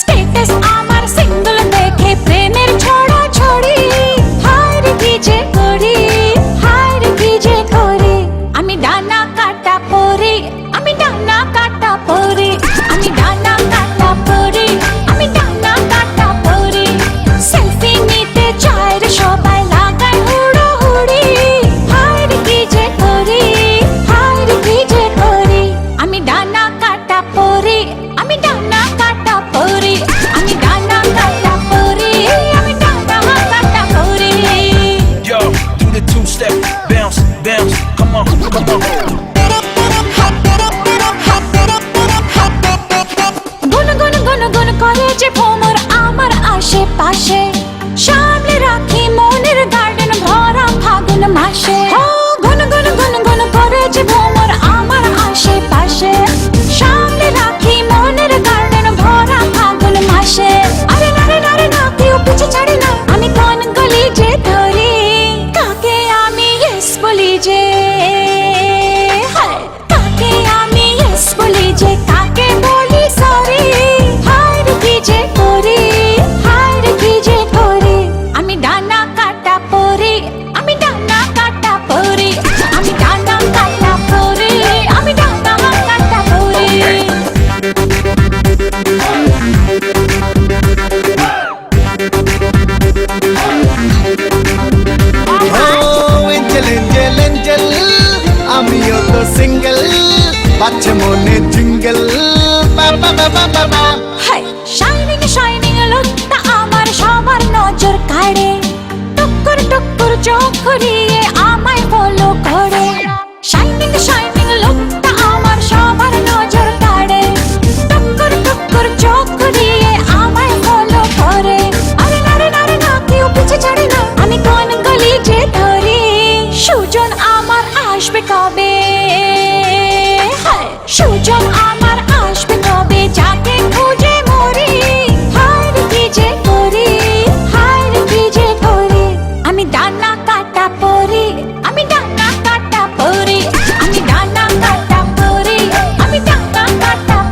Status আমার single দেখে প্রেমের ছড়া ছড়ি হার রে কি যে করি হার রে কি যে করি আমি ডানা কাটা পরি আমি ডানা কাটা পরি আমি ডানা কাটা পরি আমি ডানা কাটা পরি সেলফি নিতে চায়ের সবাই লাগায় হুড়ো হুড়ি হায় কি যে করি হার রে কি যে করি আমি ডানা কাটা পরি bounce, bounce, come on, come on. যে సింగిల్ వచ్చమోనే జింగిల్ బాబా బాబా బాబా